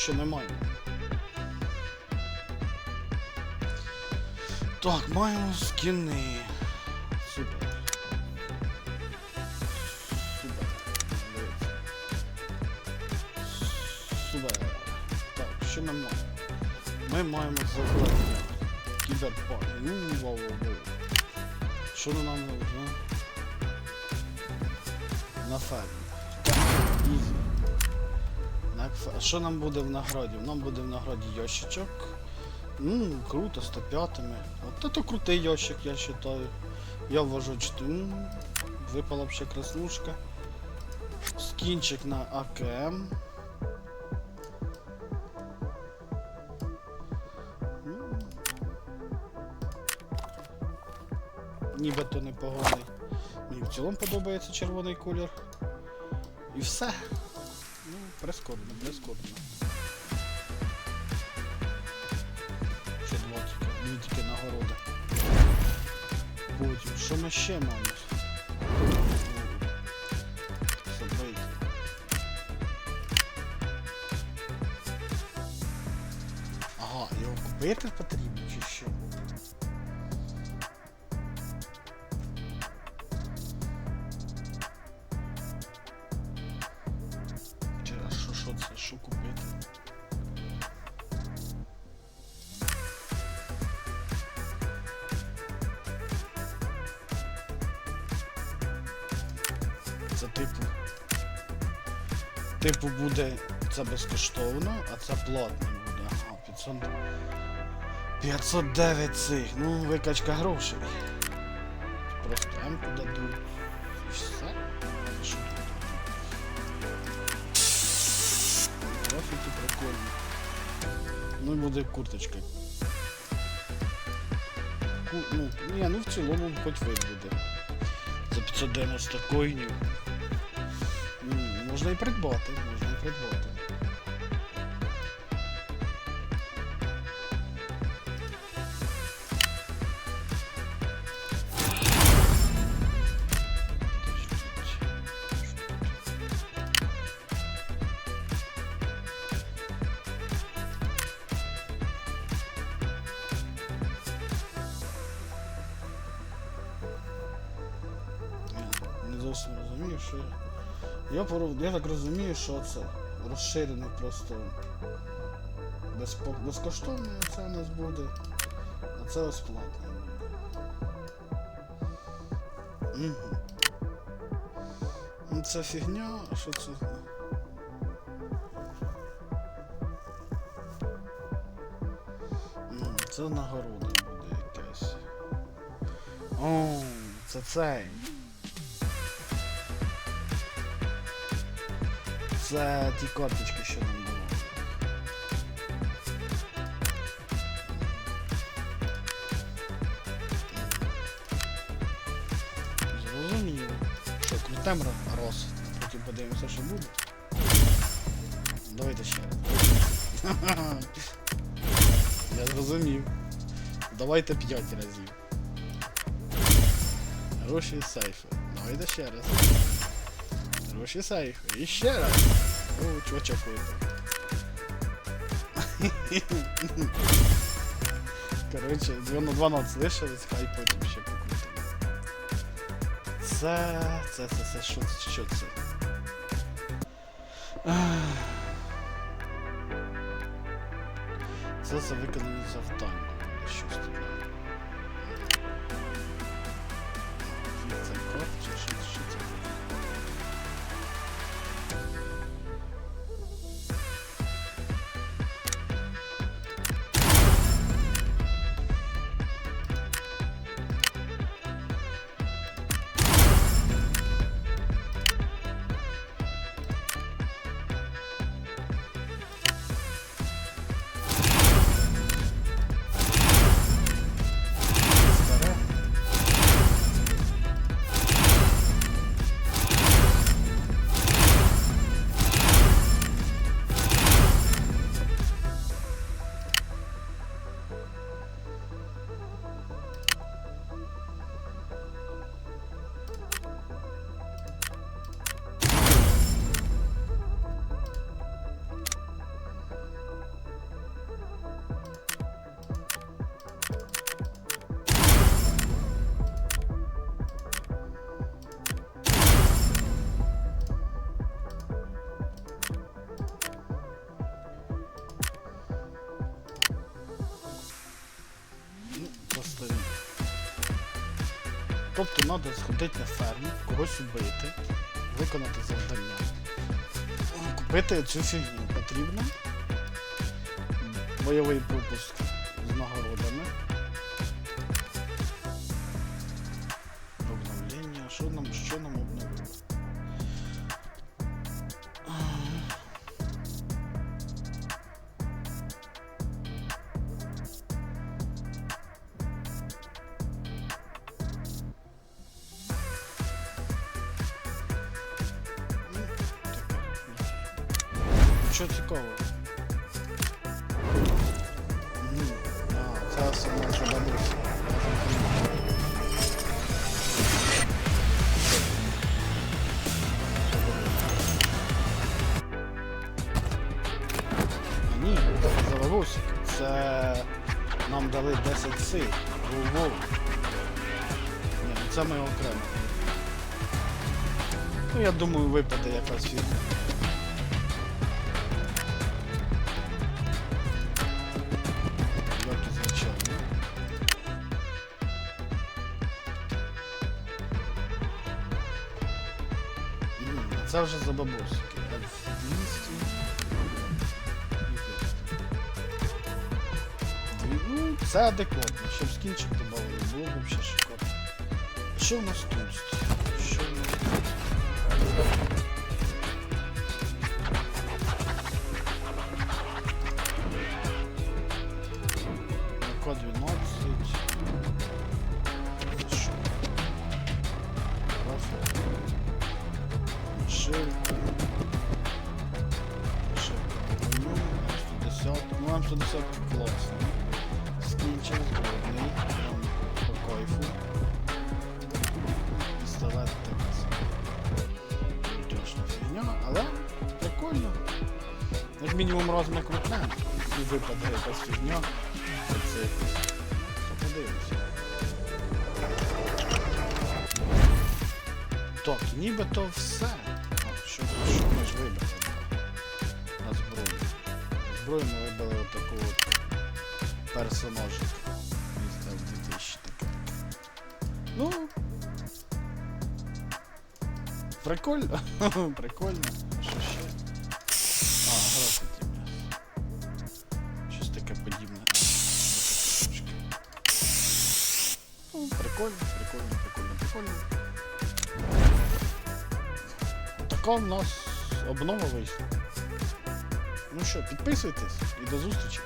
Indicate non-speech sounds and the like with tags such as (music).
що маємо? Так, маємо скини. Супер. Супер. Супер. Так, що ми маємо? Ми маємо завдання. Кіберпанк. Ну, вау. Що нам нужно? На фермі. Що нам буде в награді? Нам буде в награді ящичок. Ну, круто, 105-ми. От це крутий ящик, я вважаю. Я вважаю, що випала б ще краснушка. Скінчик на АКМ. Нібито непоганий. Мені в цілому подобається червоний колір. І все. Ну, прискорбно, прискорбно. Ще дві тільки нагороди. Потім, що ми ще маємо? Забийте. Ага, його купити потрібно чи що? Це типу. Типу буде це безкоштовно, а це платно буде. Ага, 500... 509 цих. Ну, викачка грошей. Просто М-ку дадуть. І все. Графіки прикольні. Ну і буде курточка. Ку... Ну, ні, ну в цілому хоч вид буде. За 590 коїнів. М, Можна і придбати, можна і придбати. Я не зовсім розумію, що. Я, Поров- я так розумію, що це розширений просто безкоштовний це у нас буде, а це ось. Угу. Ну це фігня, а що це? Це нагорода буде якась. О, це цей. Це ті карточки, що нам було. Зрозуміло. Що, крутем ро- роз. Потім подивимося, що буде. Давайте ще. (laughs) Я зрозумів. Давайте 5 разів. Гроші і сейфи. Давайте ще раз. Гроші сейфи. І ще раз. О, чувачок випав. Коротше, 2 на 12 лишились, хай потім ще покрутимо. Це. Це, це, це, що це? Що це? Це за виконані завдання. Щось таке. Тобто треба сходити на ферму, когось убити, виконати завдання. Купити цю фігню потрібно. Бойовий пропуск з нагородами. Що цікаво? А, це наша бабуся. Ні, це за бабусик. Це нам дали 10 сил. Воу-воу. Ні, це ми окремо. Ну я думаю, випаде якась фірма. Це вже за бабусики. Так, 200. Дві- Ну, це адекватно. Щоб скінчик додали, було б взагалі шикарно. Що у нас тут? Що у нас? Код М110. Ну, М110 класно. Скінчер, головний. Прям по кайфу. Пістолет така Тьошна фігня, але прикольно. Як мінімум раз ми крутнемо. І випаде якась фігня. Це подивимося. Так, нібито все. А, що, що ми ж зброю ми вибрали отаку от персонажика. Містер 2000 таке. Ну. Прикольно. (laughs) Прикольно. Що ще? А, графіки. Щось таке подібне. А, трошки. Ну, прикольно, прикольно, прикольно, прикольно. Така в нас обнова вийшла. Ну що, підписуйтесь і до зустрічі.